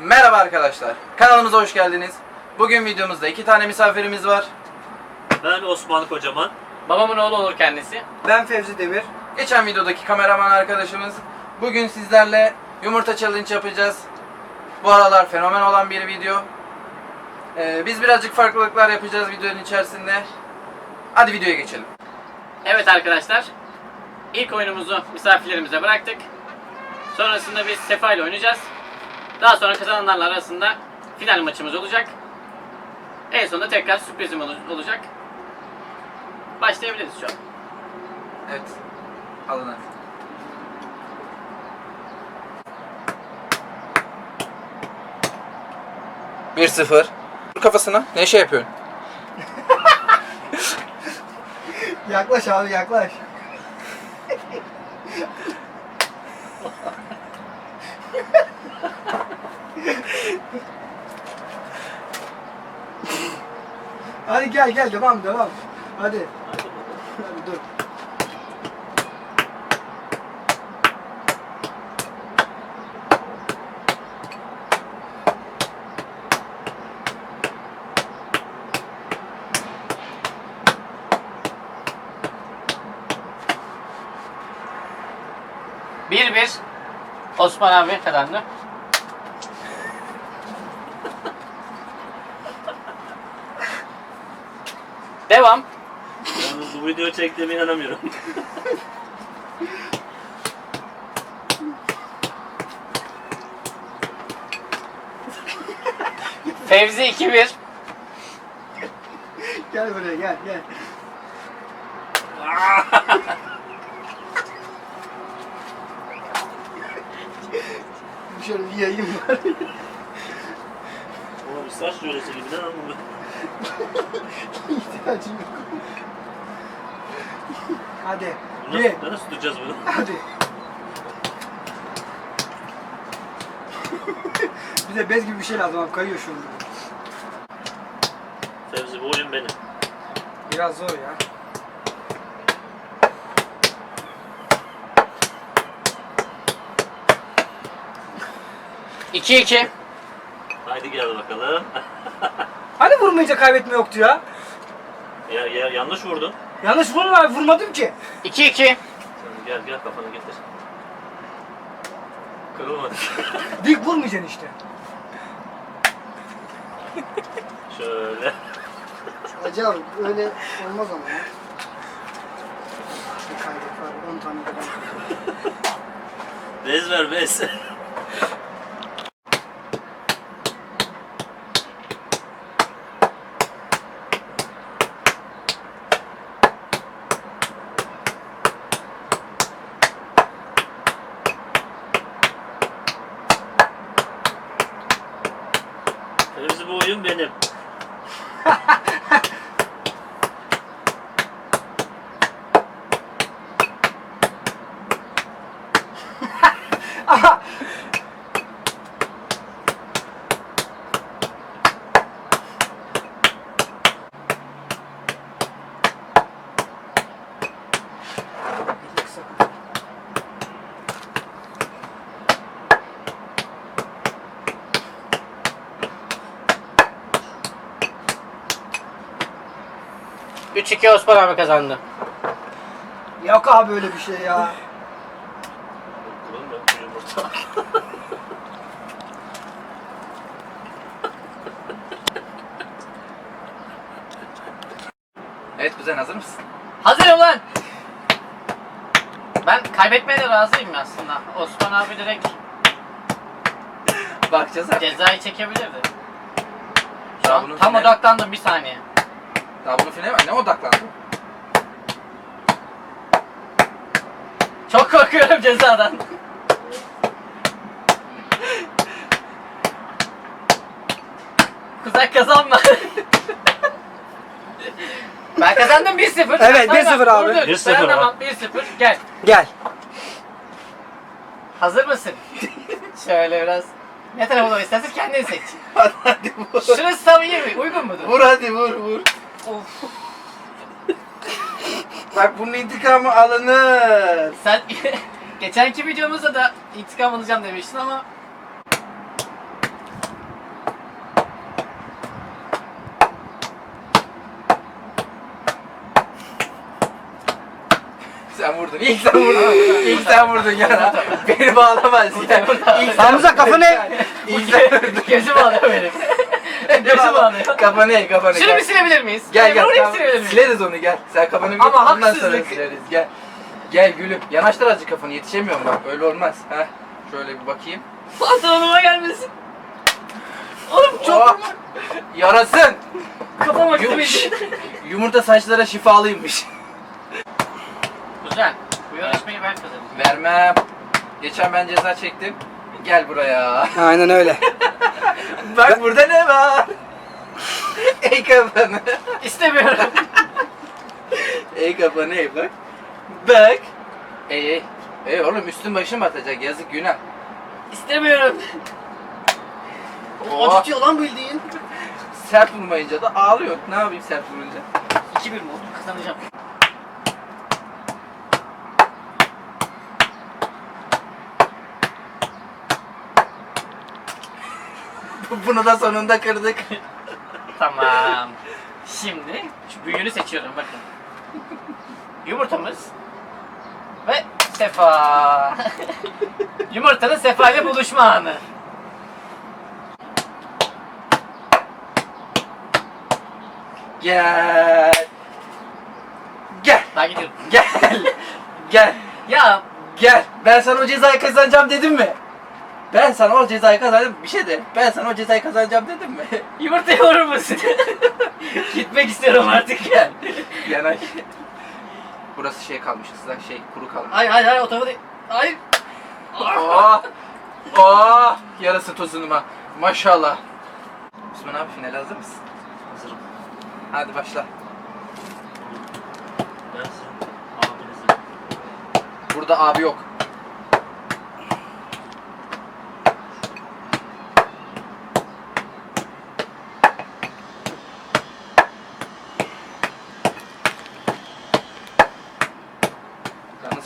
Merhaba arkadaşlar. Kanalımıza hoş geldiniz. Bugün videomuzda iki tane misafirimiz var. Ben Osman Kocaman. Babamın oğlu olur kendisi. Ben Fevzi Demir. Geçen videodaki kameraman arkadaşımız. Bugün sizlerle yumurta challenge yapacağız. Bu aralar fenomen olan bir video. Ee, biz birazcık farklılıklar yapacağız videonun içerisinde. Hadi videoya geçelim. Evet arkadaşlar. ilk oyunumuzu misafirlerimize bıraktık. Sonrasında biz Sefa ile oynayacağız. Daha sonra kazananlarla arasında final maçımız olacak. En sonunda tekrar sürprizim ol- olacak. Başlayabiliriz şu an. Evet. Alın hadi. Bir sıfır. Dur kafasına. Ne şey yapıyorsun? Yaklaş abi yaklaş. Hadi gel gel devam devam. Hadi. Hadi dur. Bir bir. Osman abi kazandı. Devam. Yalnız bu video çektiğime inanamıyorum. Fevzi 2-1. Gel buraya gel gel. Şöyle bir yayayım var. Oğlum saç yöresi gibi lan bu. İhtiyacım yok. Hadi. Bunu Ye. nasıl, nasıl tutacağız bunu? Hadi. Bize bez gibi bir şey lazım abi kayıyor şu anda. Fevzi bu oyun benim. Biraz zor ya. İki iki. Haydi gel bakalım. Hani vurmayınca kaybetme yoktu ya? ya, ya yanlış vurdun. Yanlış vurdum abi vurmadım ki. İki iki. Sen gel gel kafanı getir. Kırılmadı. Dik vurmayacaksın işte. Şöyle. Hacı abi öyle olmaz ama ya. Bir kaydet var 10 tane de ben. Bez ver bez. Fevzi bu oyun benim. Aha! İki Osman abi kazandı. Yok abi öyle bir şey ya. Bu yumurta. Evet kuzen hazır mısın? Hazırım lan. Ben kaybetmeye de razıyım aslında. Osman abi direkt Bakacağız artık. cezayı çekebilirdi. Şu Daha an bunun tam finali- odaklandım bir saniye. Daha bunu finale ne odaklandın? Çok korkuyorum cezadan. Kuzak kazanma. ben kazandım 1-0. Evet, Aynen, 1-0 abi. vurdun. 1-0 Ben abi. tamam 1-0. Gel. Gel. Hazır mısın? Şöyle biraz. Ne tarafa doğru istersen kendin seç. hadi hadi vur. Şurası tam iyi mi? Uygun mudur? Vur hadi vur vur. Bak bunun intikamı alınır. Sen geçenki videomuzda da intikam alacağım demiştin ama sen vurdun. İlk sen vurdun. İlk sen vurdun ya. Beni bağlamaz sen- Hamza kafa ne? İlk sen vurdun. Gözü bağlıyor benim. Kafanı eğ kafanı. Şunu gel. bir silebilir miyiz? Gel gel. Orayı tamam. silebilir miyiz? Sileriz onu gel. Sen kafanı bir Ama ondan sonra haksızlık. sileriz. Gel. Gel gülüm. Yanaştır azıcık kafanı. Yetişemiyorum bak. Öyle olmaz. Heh. Şöyle bir bakayım. Pantolonuma gelmesin. Oğlum çok Oh! Yarasın. kafama Yum-. Yumurta saçlara şifalıymış. Güzel. Bu yarışmayı ben kazandım. Vermem. Geçen ben ceza çektim. Gel buraya. Aynen öyle. Bak burada ne var? Ey kafanı. İstemiyorum. Ey kafanı ey bak. Bak. Ey ey. Ey oğlum üstün başım atacak yazık günah. İstemiyorum. Oh. Acıtıyor lan bildiğin. Sert vurmayınca da ağlıyor. Ne yapayım sert vurunca? 2-1 mi oldu? Kazanacağım. Bunu da sonunda kırdık. Tamam. Şimdi şu büyüğünü seçiyorum bakın. Yumurtamız ve Sefa. Yumurtanın Sefa ile buluşma anı. Gel. Gel. Daha gidiyorum. Gel. Gel. Ya Gel. Ben sana o cezayı kazanacağım dedim mi? Ben sana o cezayı kazanacağım. Bir şey de. Ben sana o cezayı kazanacağım dedim mi? yumurtayı vurur musun? Gitmek istiyorum artık gel. Yanaş. Burası şey kalmış ıslak şey kuru kalmış. Hayır hayır hayır o tarafa değil. Hayır. Oh! Oh! Yarası tozunuma. Maşallah. Osman abi finale hazır mısın? Hazırım. Hadi başla. Ben. Burada abi yok.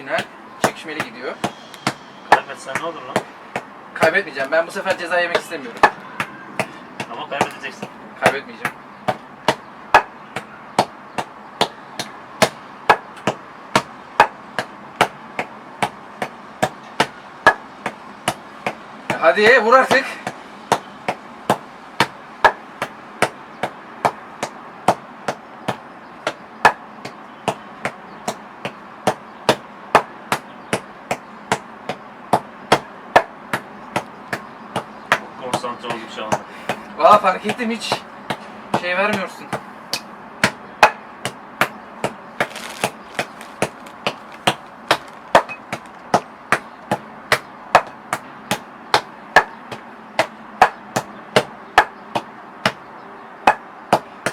Final çekişmeli gidiyor. Kaybetsen ne olur lan? Kaybetmeyeceğim. Ben bu sefer ceza yemek istemiyorum. Ama kaybedeceksin. Kaybetmeyeceğim. Hadi vur artık. Konsantre oldum şu anda. Valla fark ettim hiç şey vermiyorsun.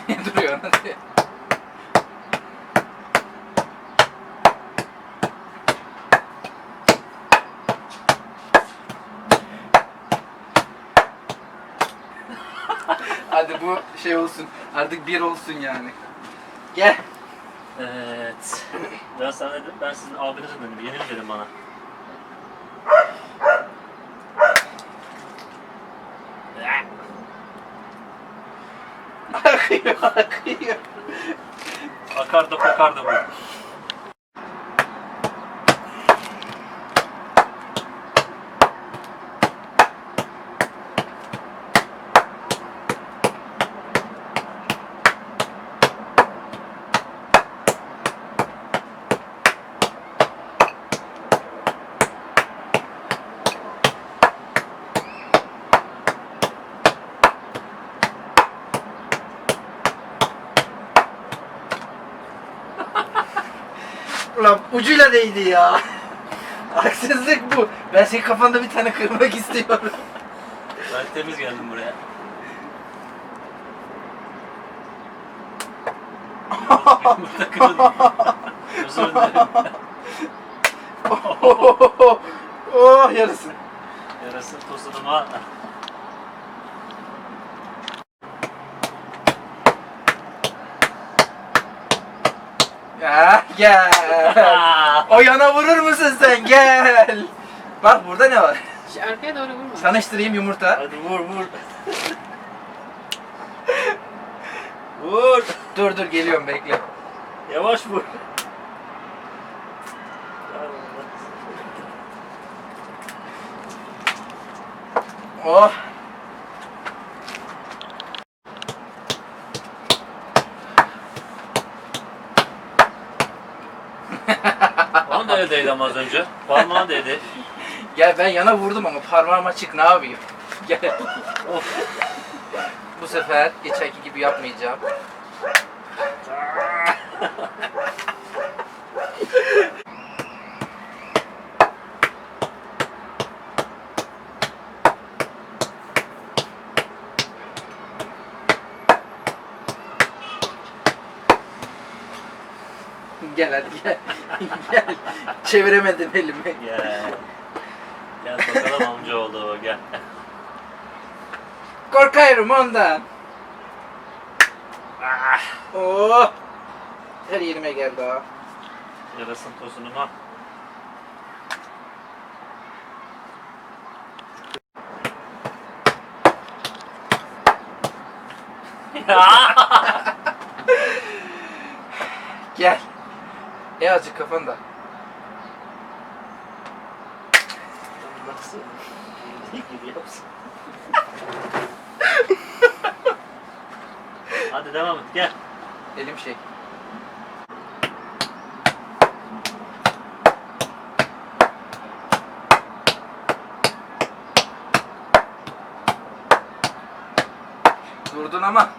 Duruyor hadi. Hadi bu şey olsun. Artık bir olsun yani. Gel. Evet. Ben sana dedim, ben sizin abinizim dedim. Yenil dedim bana. Akıyor, akıyor. Akar da kokar da bu. Ulan ucuyla değdi ya. Haksızlık bu. Ben senin kafanda bir tane kırmak istiyorum. Ben temiz geldim buraya. Burada kırıldı. Özür dilerim. oh yarısın. Yarasın tosuduma. Ya Gel. o yana vurur musun sen? Gel. Bak burada ne var? Şu arkaya doğru vurma. Tanıştırayım yumurta. Hadi vur vur. vur. Dur dur geliyorum bekle. Yavaş vur. Oh. Eldeydi ama az önce. Parmağın değdi. Gel ben yana vurdum ama parmağım açık ne yapayım? Gel. Of. Bu sefer geçenki gibi yapmayacağım. Gel hadi gel. gel. Çeviremedim elimi. Gel. Gel bakalım amcaoğlu gel. Korkarım ondan. Ah. Oh. Her yerime geldi ha. Yarasın tosunuma. Gel. E azıcık kafanda. Nasıl? gibi yapsın. Hadi devam et gel. Elim şey. Durdun ama.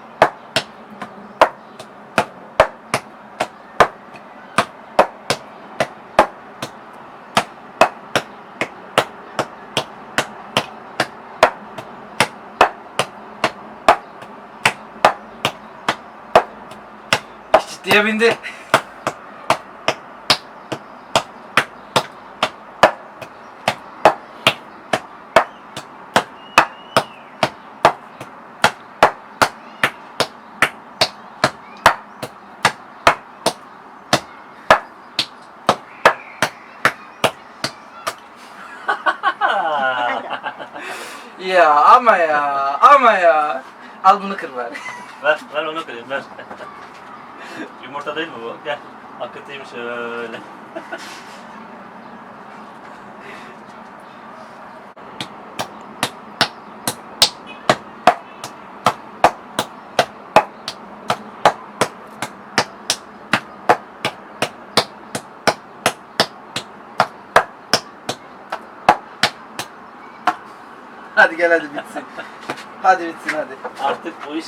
Ciddiye bindi. Ya ama ya ama ya. Al bunu kır bari. ver, ver onu kırayım ver. Yumurta değil mi bu? Gel. Akıtayım şöyle. Hadi gel hadi bitsin. Hadi bitsin hadi. Artık bu iş...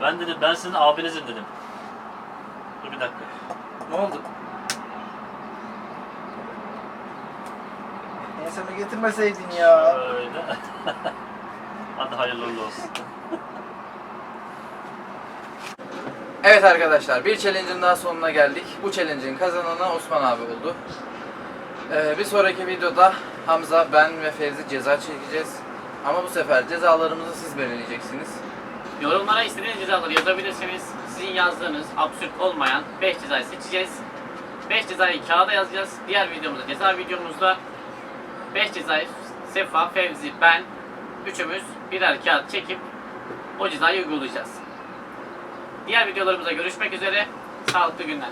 Ben dedim ben sizin abinizim dedim. Dur bir dakika. Ne oldu? Enseme getirmeseydin ya. Öyle. Hadi hayırlı uğurlu olsun. Evet arkadaşlar bir challenge'ın daha sonuna geldik. Bu challenge'ın kazananı Osman abi oldu. Ee, bir sonraki videoda Hamza, ben ve Fevzi ceza çekeceğiz. Ama bu sefer cezalarımızı siz belirleyeceksiniz. Yorumlara istediğiniz cezaları yazabilirsiniz. Sizin yazdığınız absürt olmayan 5 cezayı seçeceğiz. 5 cezayı kağıda yazacağız. Diğer videomuzda, ceza videomuzda 5 cezayı Sefa, Fevzi, ben üçümüz birer kağıt çekip o cezayı uygulayacağız. Diğer videolarımıza görüşmek üzere. Sağlıklı günler.